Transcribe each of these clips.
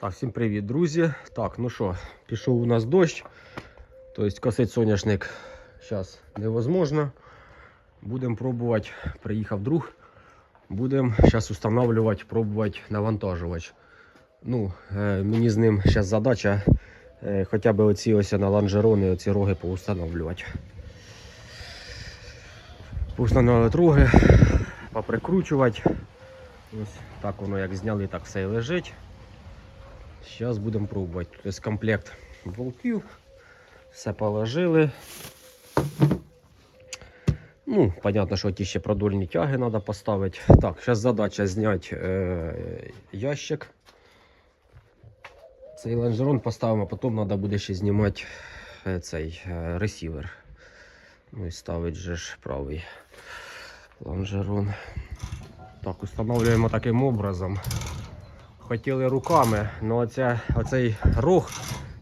Так, всім привіт, друзі. Так, ну що, пішов у нас дощ. Тобто косить соняшник зараз невозможно. Будемо пробувати. Приїхав друг. Будемо зараз встановлювати, пробувати навантажувач. Ну, е, мені з ним зараз задача е, хоча б оці ось на лонжерони, оці роги поустановлювати. Поустановлювати роги, поприкручувати. Ось так воно як зняли, так все і лежить. Зараз будемо пробувати. Тобто комплект болтів. Все положили. Ну, понятно, що ті ще продольні тяги треба поставити. Так, зараз задача зняти е, ящик. Цей лонжерон поставимо, а потім треба буде ще знімати е, цей е, ресівер. Ну і ставить же ж правий лонжерон. Так, встановлюємо таким образом. Хотіли руками, але оцей рог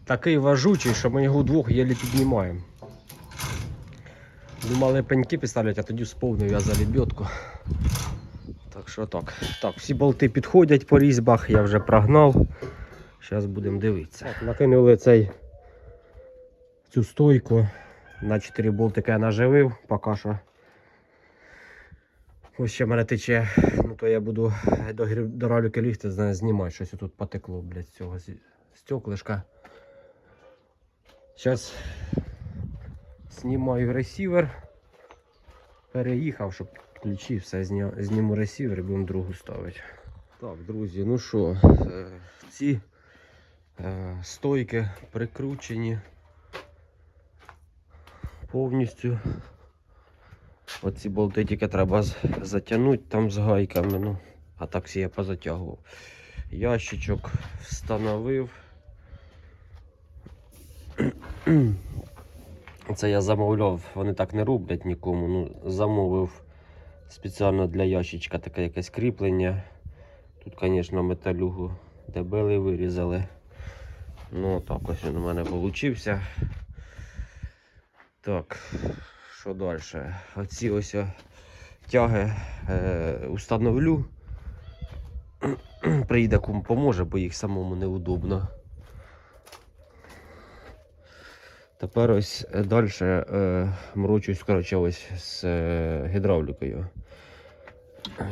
такий важучий, що ми його вдвох єлі піднімаємо. Думали пеньки підставлять, а тоді сповнив я за лебедку. Так що так. Так, всі болти підходять по різьбах, я вже прогнав. Зараз будемо дивитися. Так, накинули цей, цю стойку. На 4 болтики я наживив, поки що. Ось ще в мене тече, ну то я буду до, до ролики ліфти знімати. Щось тут потекло, блядь, з цього стеклишка. Зараз знімаю ресівер. Переїхав, щоб ключі, все зня... зніму ресівер і будемо другу ставити. Так, друзі, ну що, е, ці е, стойки прикручені повністю. Оці болти тільки треба затягнути там з гайками. Ну, а так я позатягував. Ящичок встановив. Це я замовляв, вони так не роблять нікому. Ну, замовив спеціально для ящичка таке якесь кріплення. Тут, звісно, металюгу дебели вирізали. Ну, так ось він у мене вийшов. Так, що далі? Оці ось о тяги е, установлю. Приїде кум поможе, бо їх самому неудобно. Тепер ось далі е, мрочусь коротше, ось з е, гідравлікою.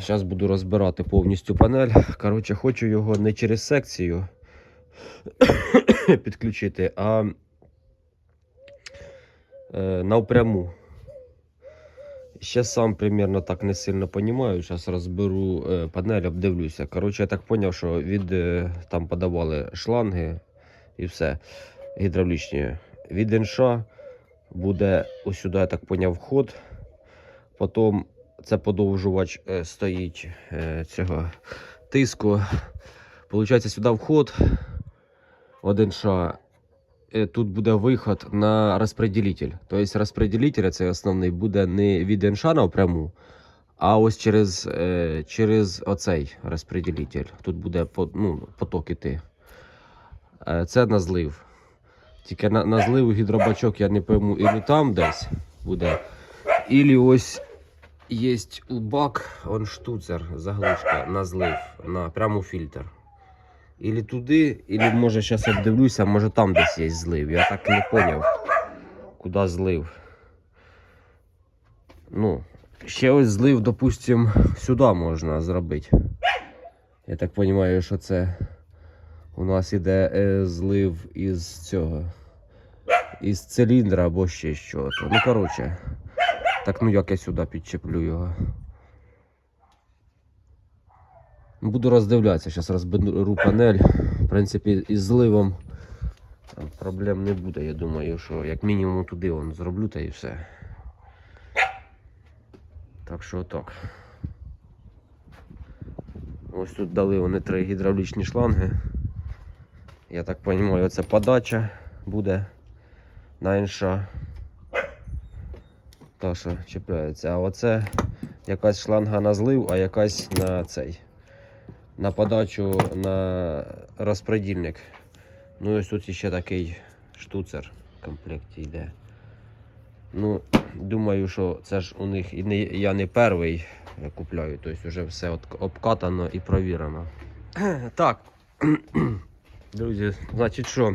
Зараз буду розбирати повністю панель. Коротше, хочу його не через секцію підключити, а е, напряму. Ще сам примерно так не сильно розумію. Зараз розберу е, панель, обдивлюся. Коротше, я так зрозумів, що від е, там подавали шланги і все гідравлічні. Від інша буде ось сюди, я так зрозумів, вход. Потім це подовжувач е, стоїть цього тиску. Получається, сюди вход. Один ша. Е, Тут буде виход на розпределитель. Тобто розпределитель цей основний буде не від інша напряму, а ось через, е, через оцей розпределитель. Тут буде ну, поток іти. Е, Це на злив. Тільки на, на зливу гідробачок я не пойму, і там десь буде. Ілі ось є у бак, он штуцер, заглушка на злив, на прямо фільтр. Ілі туди, ілі може зараз обдивлюся, може там десь є злив. Я так не зрозумів, куди злив. Ну, ще ось злив, допустим, сюди можна зробити. Я так розумію, що це у нас іде е, злив із цього. Із циліндра або ще щось. Ну, коротше. Так, ну як я сюди підчеплю його. Буду роздивлятися, зараз розберу панель. В принципі, із зливом проблем не буде. Я думаю, що як мінімум туди он зроблю та і все. Так що так. Ось тут дали вони три гідравлічні шланги. Я так розумію, це подача буде на. Та що чіпляється. А оце якась шланга на злив, а якась на цей. На подачу на розпредільник. Ну і ось тут ще такий штуцер в комплекті йде. Ну, думаю, що це ж у них не, я не перший купляю, тобто вже все обкатано і провірено. Так. Друзі, значить що?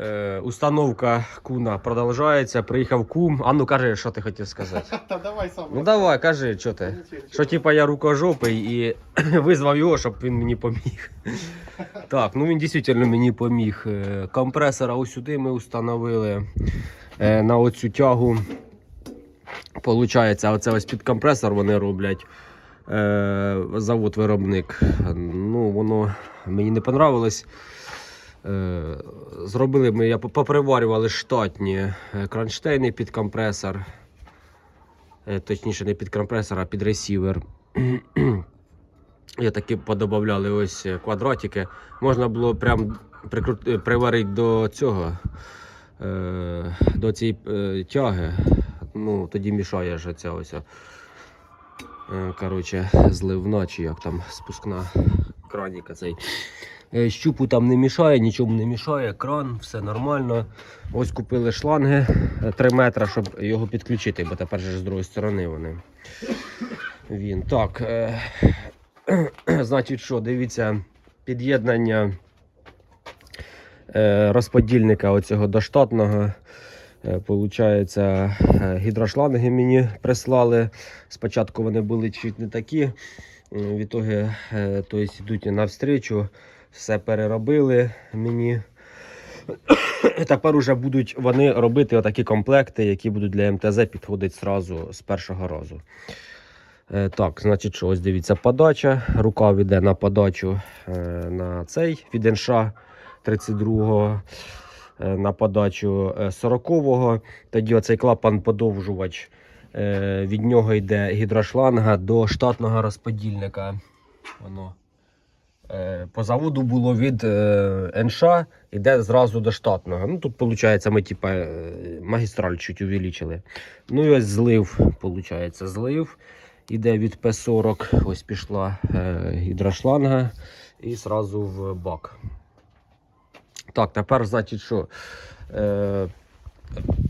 Е, установка куна продовжується. Приїхав кум. А ну кажи, що ти хотів сказати. Та давай сам. Ну давай, кажи, що ти. Що типа я рукожопий і визвав його, щоб він мені поміг. Так, ну він дійсно мені поміг. Е, Компресора ось сюди ми встановили е, на оцю тягу. Получається, оце ось під компресор вони роблять. Завод-виробник. Ну, воно мені не понравилось. Е, Зробили ми, я поприварювали штатні е, кронштейни під компресор. Е, Точніше, не під компресор, а під ресівер. Я таки подобавляли ось квадратики. Можна було прям приварити до цього, до цієї тяги. Ну, тоді мішає ж ця ось. Коротше, зливна чи як там спускна краніка цей. Е, Щупу там не мішає, нічому не мішає, кран, все нормально. Ось купили шланги 3 метри, щоб його підключити, бо тепер же з другої сторони вони. Він. Так. Е, значить, що, дивіться, під'єднання е, розподільника оцього до штатного. Е, Получається, е, гідрошланги мені прислали. Спочатку вони були чуть не такі. В ітоги, е, тобто йдуть навстрічу, все переробили мені. Тепер уже будуть вони робити отакі комплекти, які будуть для МТЗ підходити зразу з першого разу. Е, Так, значить, що ось дивіться, подача. Рука йде на подачу е, на цей від НШ 32-го, е, на подачу е, 40-го. Тоді оцей клапан подовжувач. е, Від нього йде гідрошланга до штатного розподільника. Воно. Е, По заводу було від е, НШ, йде зразу до штатного. Ну, тут, виходить, ми типа, е, магістраль чуть увеличили. Ну і ось злив, виходить, злив. Іде від П40, ось пішла гідрошланга і зразу в бак. Так, тепер, значить, що е,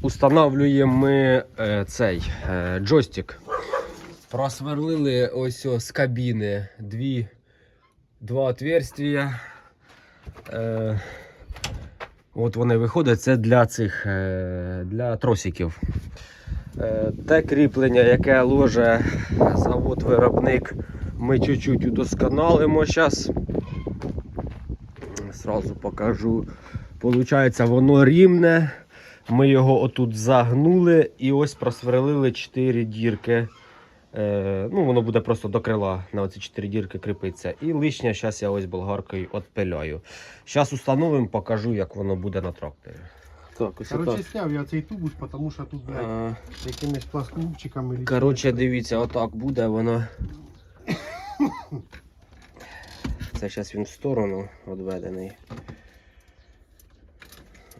устанавлюємо ми е, цей е, джойстик. Просверлили ось о, з кабіни дві, два отверстия. Е, от вони виходять, це для цих е, для тросиків. Е, Те кріплення, яке ложе завод-виробник, ми чуть-чуть удосконалимо зараз. Сразу покажу. Получається, воно рівне. Ми його отут загнули і ось просверлили 4 дірки. Е, ну, воно буде просто до крила на оці 4 дірки кріпиться. І лишнє зараз я ось болгаркою отпиляю. Зараз установимо, покажу, як воно буде на тракторі. Так, ось Короче, сняв я цей тубус, тому що тут, блядь, А, якимись пласкупчиками лічили. Коротше, дивіться, отак буде воно. Це зараз він в сторону відведений.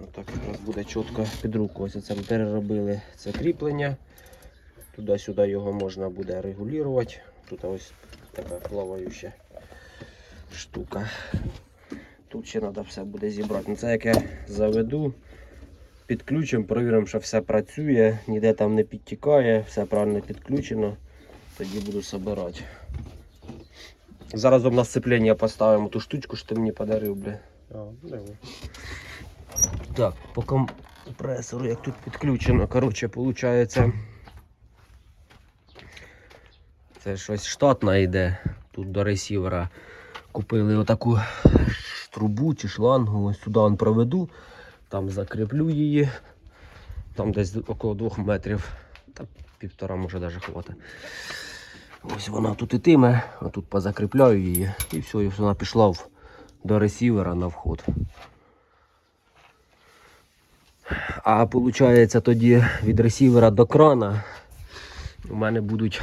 Отак якраз буде чітко під руку. Ось це ми переробили це кріплення. Туди-сюди його можна буде регулювати. Тут ось така плаваюча штука. Тут ще треба все буде зібрати. Ну, Це як я заведу, підключимо, перевіримо, що все працює, ніде там не підтікає, все правильно підключено. Тоді буду збирати. Зараз на сцеплення поставимо ту штучку, що ти мені подарив, бля. А. Так, по компресору, як тут підключено, коротше, виходить. Це щось штатне йде. Тут до ресівера купили отаку трубу чи шлангу. Ось сюди он проведу, там закріплю її. Там десь около двох метрів. Та півтора може навіть хватить. Ось вона тут ітиме, тут позакріпляю її і все, і вона пішла до ресівера на вход. А виходить тоді від ресівера до крана у мене будуть.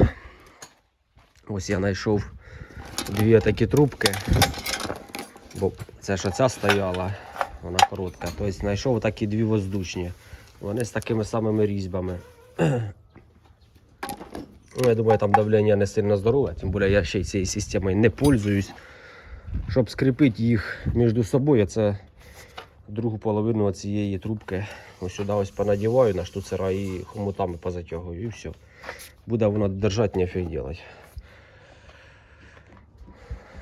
Ось я знайшов дві такі трубки. Бо це ж оця стояла, вона коротка. Тобто знайшов такі дві воздушні. Вони з такими самими різьбами. Ну, я думаю, там давлення не сильно здорове, тим більше я ще цією системою не пользуюсь. Щоб скріпити їх між собою, це другу половину цієї трубки ось сюди ось понадіваю на штуцера і хомутами позатягую і все. Буде воно держати, нефіг делать.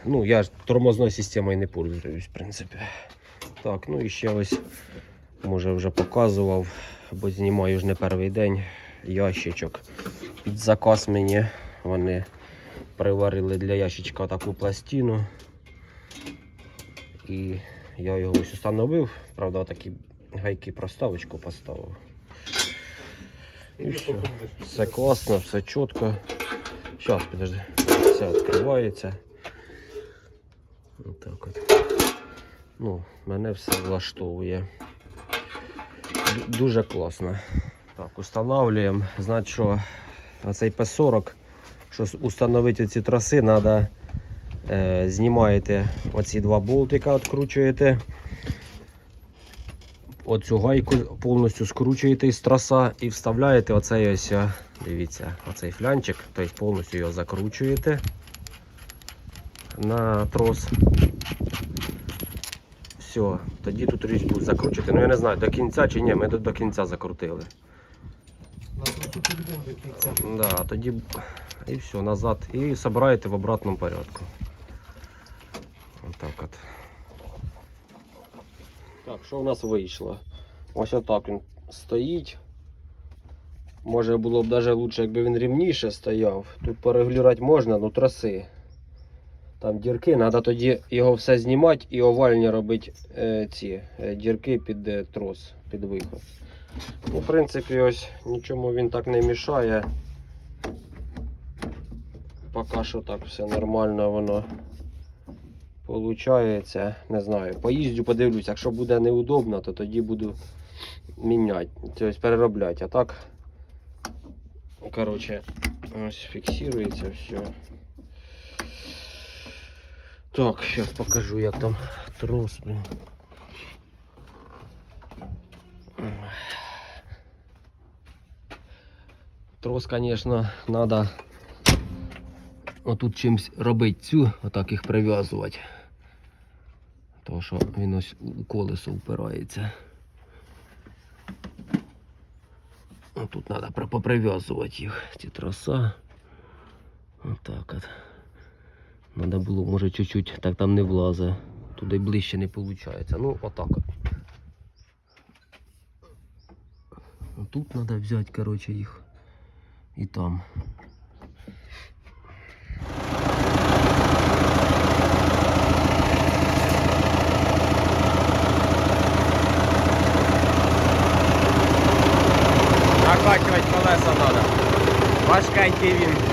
Ну, я ж тормозною системою не пользуюсь, в принципі. Так, ну і ще ось, може вже показував, бо знімаю ж не перший день ящичок. Під заказ мені вони приварили для ящичка таку пластину. І я його ось установив. Правда, такі гайки проставочку поставив. І все. Все класно, все чітко. Зараз, підожди. Все відкривається. Отак от. Ну, мене все влаштовує. Дуже класно. Так, устанавливаємо. Значить, що оцей P40, що установити ці траси, треба е, знімаєте оці два болтика, відкручуєте. Оцю гайку повністю скручуєте із траса і вставляєте оцей ось, дивіться, оцей флянчик, тобто повністю його закручуєте на трос. Все, тоді тут різьбу закручуєте. Ну я не знаю, до кінця чи ні, ми тут до кінця закрутили. Да, тоді і все, назад. І собираєте в обратному порядку. Отак от. Так, що в нас вийшло? Ось отак він стоїть. Може було б навіть краще, якби він рівніше стояв. Тут порегулювати можна, ну траси. Там дірки, треба тоді його все знімати і овальні робити е, ці е, дірки під е, трос, під виход. Ну, в принципі, ось нічому він так не мішає. Поки що так все нормально воно получається. Не знаю. Поїздю, подивлюсь, якщо буде неудобно, то тоді буду міняти, тобто переробляти. А так, коротше, ось фіксується все. Так, зараз покажу, як там трос. блін. Трос, конечно, надо отут чимось робити цю, отак їх прив'язувати. Тому що він ось у колесо впирається. Тут треба поприв'язувати їх, ці троса. Отак от. Надо було, може, чуть-чуть, так там не влазить. Туди ближче не виходить. Ну, отак от. Тут треба взяти, коротше, їх. І там. Накачувати колеса треба. Важкенький він.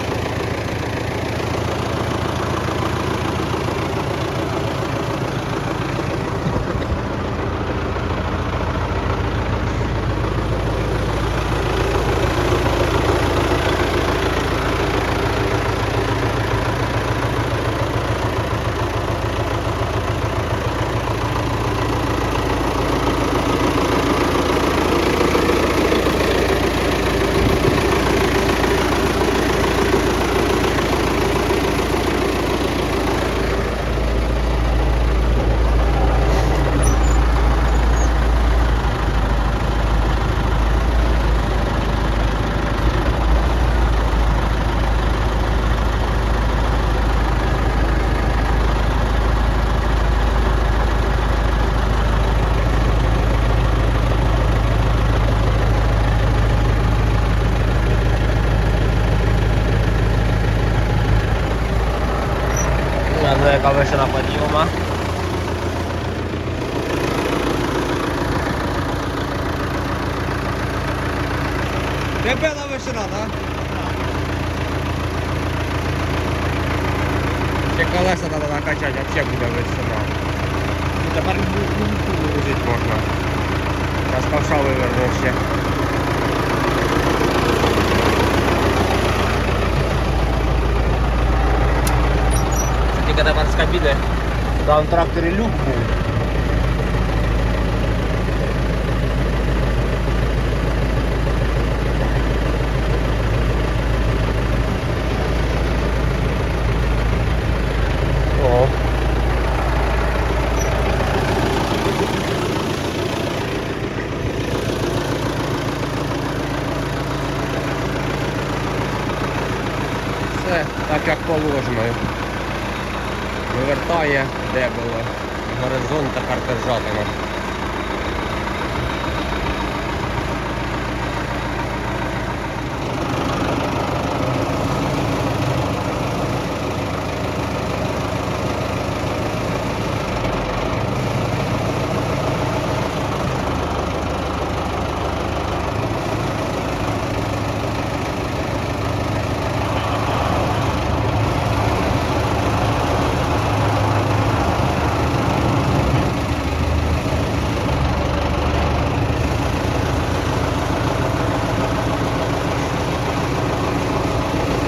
Кабіни. Там тракторі люк був. Так як положено. Вивертає, де було. Горизонт тепер держатиме.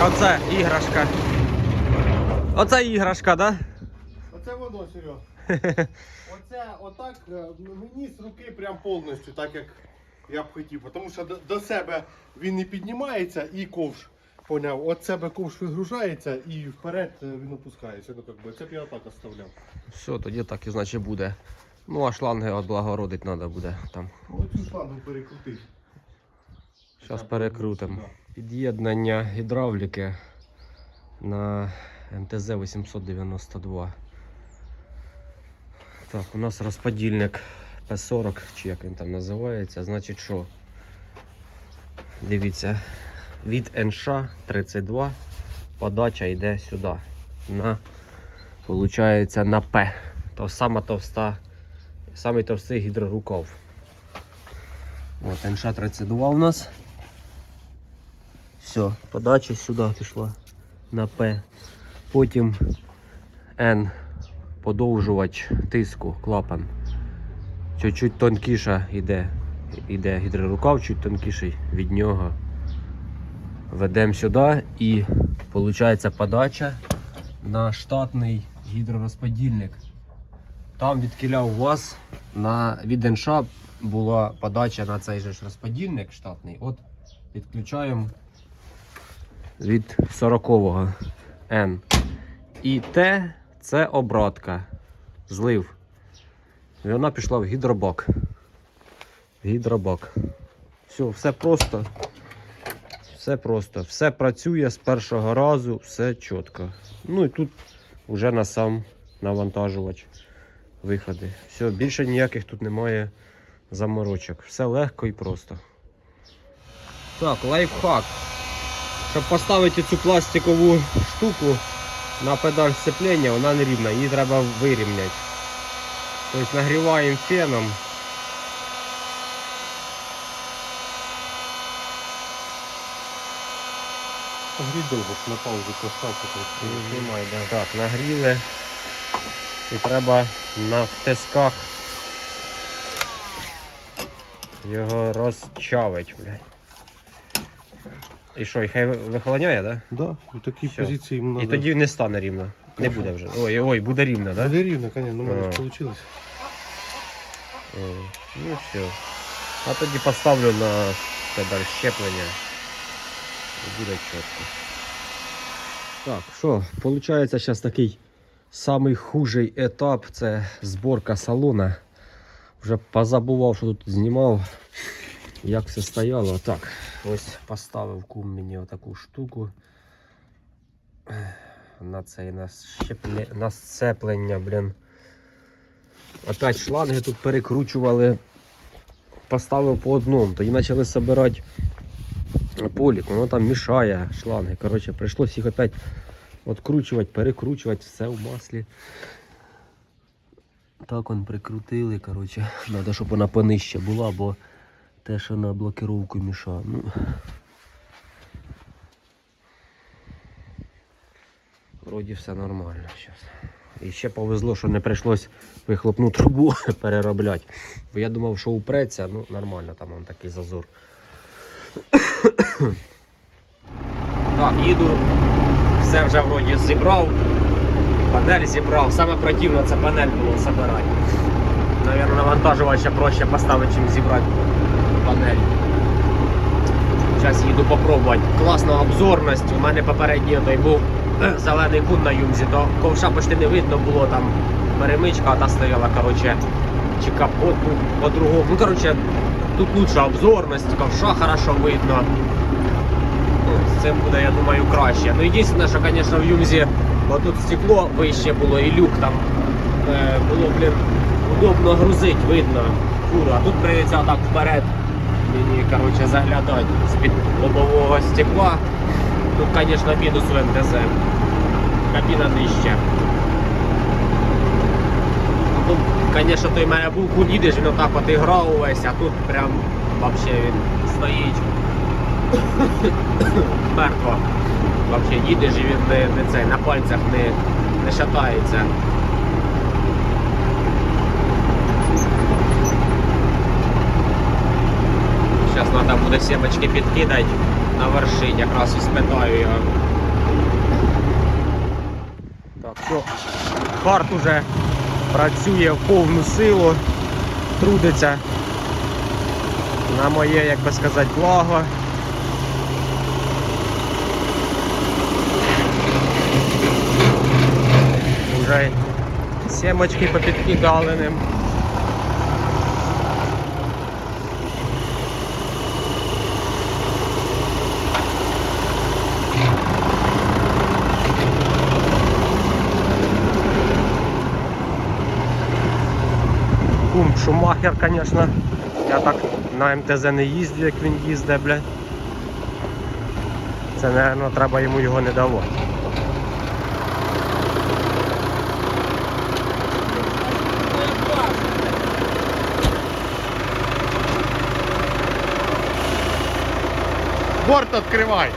Оце іграшка. Оце іграшка, да? Оце воно, Серега. Оце отак е, мені з руки прям повністю, так як я б хотів. Тому що до, до себе він не піднімається і ковш. Поняв, от себе ковш вигружається і вперед е, він опускається. Ну, как би, це б я отак оставляв. Все, тоді так і значить буде. Ну а шланги облагородить треба буде там. Оцю шлангу перекрутити. Зараз перекрутимо. Під'єднання гідравліки на МТЗ 892. Так, у нас розподільник П40, чи як він там називається. Значить що? Дивіться, від НШ 32 подача йде сюди. На, получається, на П. То сама товста, самий товстий гідрорукав. От НШ 32 у нас. Все, подача сюди пішла на П. Потім N подовжувач тиску, клапан. Чуть-чуть тонкіша йде, йде гідрорукав, чуть тонкіший від нього. Ведемо сюди і виходить подача на штатний гідророзподільник. Там від у вас на від НШ була подача на цей же розподільник штатний. От підключаємо від 40-го N. І Т це обратка. Злив. І вона пішла в гідробак. В гідробак. Все, все просто. Все просто. Все працює з першого разу, все чітко. Ну і тут вже на сам навантажувач виходи. Все, більше ніяких тут немає заморочок. Все легко і просто. Так, лайфхак. Щоб поставити цю пластикову штуку на педаль сцеплення, вона не рівна, її треба вирівняти. Тобто нагріваємо феном. Гріть довго на паузу поставити. Знімай, да. Так, нагріли. І треба на тисках його розчавить, блядь. І що, і хай вихолоняє, так? Да, в такій Всё. позиції йому Да? І надо- тоді не стане рівно. Не буде вже. Ой, ой, буде рівно, так? Да? Буде рівно, звісно, ну в мене А. ж вийшло. О, Ну все. А тоді поставлю на педаль щеплення. І буде чітко. Так, що, виходить зараз такий самий хужий етап це зборка салона. Вже позабував, що тут знімав, Як все стояло. Так, ось поставив кум мені отаку штуку. На цей на, сцеплення, блін. Опять шланги тут перекручували. Поставив по одному, тоді почали збирати полік, воно там мішає шланги. Коротше, прийшлось їх опять відкручувати, перекручувати, все в маслі. Так он прикрутили, коротше. Треба, щоб вона понижче була, бо те, що на блокировку мішає. Ну. Вроді все нормально зараз. І ще повезло, що не прийшлось вихлопну трубу переробляти. Бо я думав, що упреться, ну нормально, там он такий зазор. Так, їду, все вже вроді зібрав, панель зібрав. Саме противно це панель було збирати. Навірно, навантажувача проще поставити, чим зібрати панель. Зараз їду попробувати. Класна обзорність. У мене попередній той був зелений кут на юмзі, то ковша почти не видно було там перемичка, та стояла, коротше, чи капот був по-другому. Ну, коротше, тут лучша обзорність, ковша хорошо видно. Ну, з цим буде, я думаю, краще. Ну, єдине, що, звісно, в юмзі Бо тут стекло вище було і люк там е, було, блін, удобно грузить, видно фуру. А тут прийдеться так вперед. Мені, коротше, заглядати з-під лобового стекла. Тут, звісно, мінус в МТЗ. Кабіна нижче. Тут, звісно, той мене був їдеш, він отак от і грав увесь, а тут прям вообще він стоїть. Мертво. Вообще їдеш і він не, не цей, на пальцях не, не шатається. Треба буде сімочки підкидати, навершить, якраз і спитаю його. Так, все, карт уже працює в повну силу, трудиться на моє, як би сказати, благо. Уже сімочки попідкидали ним. Шумахер, звісно. Я так на МТЗ не їздив, як він їздить, бля. Це, мабуть, треба йому його не давати. Борт відкривай.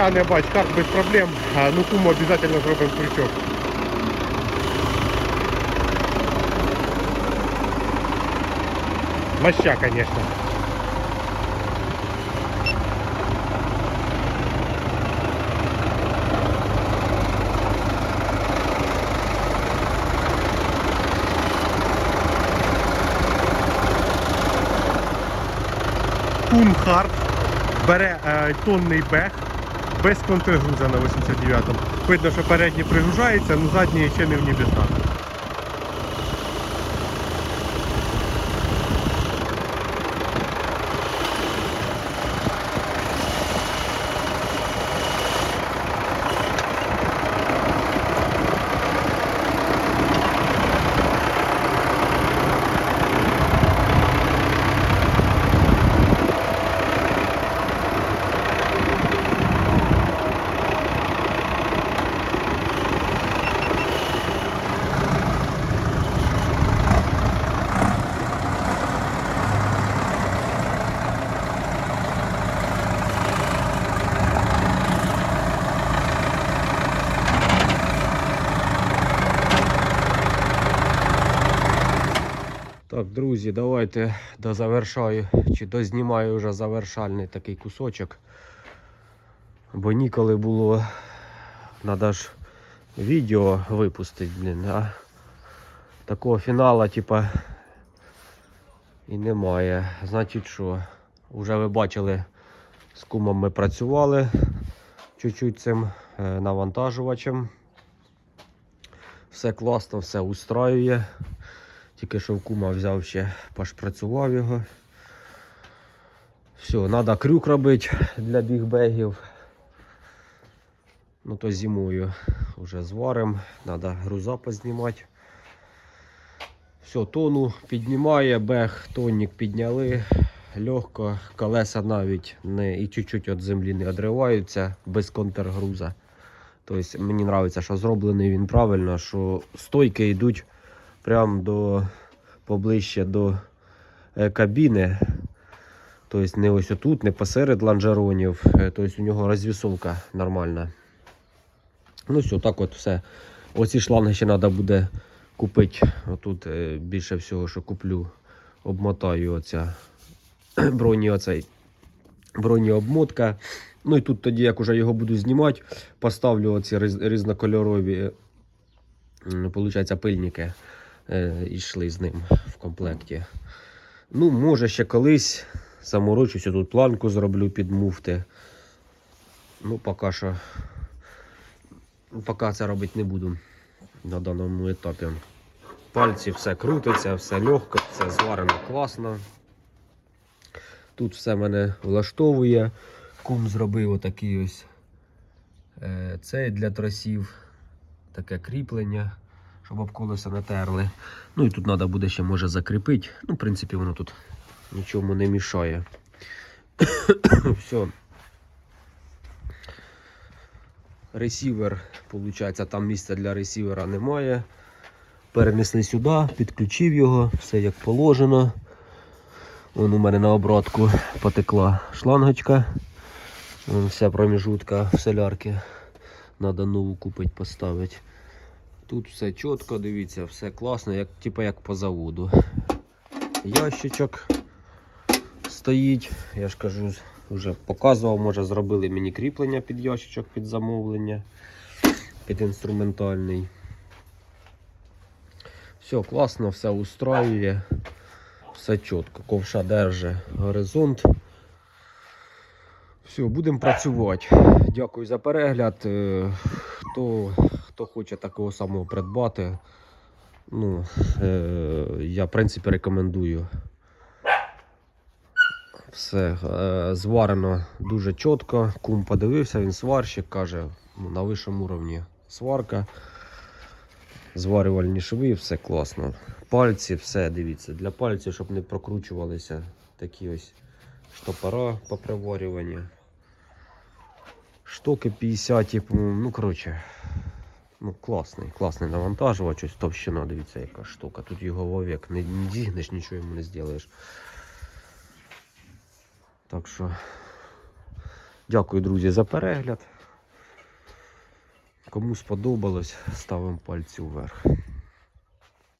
Тягне бач, карт без проблем. А, Ну куму обов'язково зробимо крючок. Моща, конечно. Кунхард бере е, тонний бег без контргруза на 89-му. Видно, що передній пригружається, але задній ще не в небесах. Так, друзі, давайте дозавершаю чи дознімаю вже завершальний такий кусочок. Бо ніколи було. Надо ж відео випустити, блін, а такого фіналу, типа, і немає. Значить що, вже ви бачили, з кумом ми працювали чуть-чуть цим е, навантажувачем. Все класно, все устраює. Тільки що в кума взяв ще, пошпрацював його. Все, треба крюк робити для бігбегів. Ну то зимою вже зварим, треба груза познімати. Все, тону піднімає, бег, тонник підняли. Легко, колеса навіть не, і чуть-чуть від землі не відриваються без контргруза. Тобто мені подобається, що зроблений він правильно, що стойки йдуть прямо до поближче до е, кабіни. Тобто не ось отут, не посеред лонжеронів. Е, Тобто у нього розвісовка нормальна. Ну все, так от все. Оці шланги ще треба буде купити. Отут е, більше всього, що куплю, обмотаю оця броні оцей броніобмотка. Ну і тут тоді, як уже його буду знімати, поставлю оці різ- різнокольорові получається, пильники йшли з ним в комплекті. Ну, може, ще колись заморочуся, тут планку зроблю під муфти. Ну, поки що Поки це робити не буду на даному етапі. Пальці все крутиться, все легко, все зварено класно. Тут все мене влаштовує. Кум зробив отакий ось е, цей для тросів, таке кріплення, щоб об колеса не терли. Ну і тут треба буде ще може закріпити. Ну, в принципі, воно тут нічому не мішає. Все. Ресівер, виходить, там місця для ресівера немає. Перенесли сюди, підключив його, все як положено. Вон у мене на обратку потекла шлангочка. Вон вся проміжутка в солярки. Надо нову купити, поставити. Тут все чітко, дивіться, все класно, як, типу як по заводу. Ящичок стоїть, я ж кажу, вже показував, може зробили мені кріплення під ящичок під замовлення, під інструментальний. Все класно, все устраює, все чітко, ковша держить горизонт. Все, будемо працювати. Дякую за перегляд. Е, Хто, хто хоче такого самого придбати, ну, е, я в принципі рекомендую. Все е, зварено дуже чітко. Кум подивився, він сварщик каже, ну, на вищому рівні сварка. Зварювальні шви, все класно. Пальці, все, дивіться, для пальців, щоб не прокручувалися такі ось штопора по приварюванню. Штоки 50, типу, ну коротше. Ну, класний, класний навантажувач, ось товщина, дивіться, яка штука. Тут його вовек, не, не зігнеш, нічого йому не зробиш. Так що, дякую, друзі, за перегляд. Кому сподобалось, ставимо пальці вверх.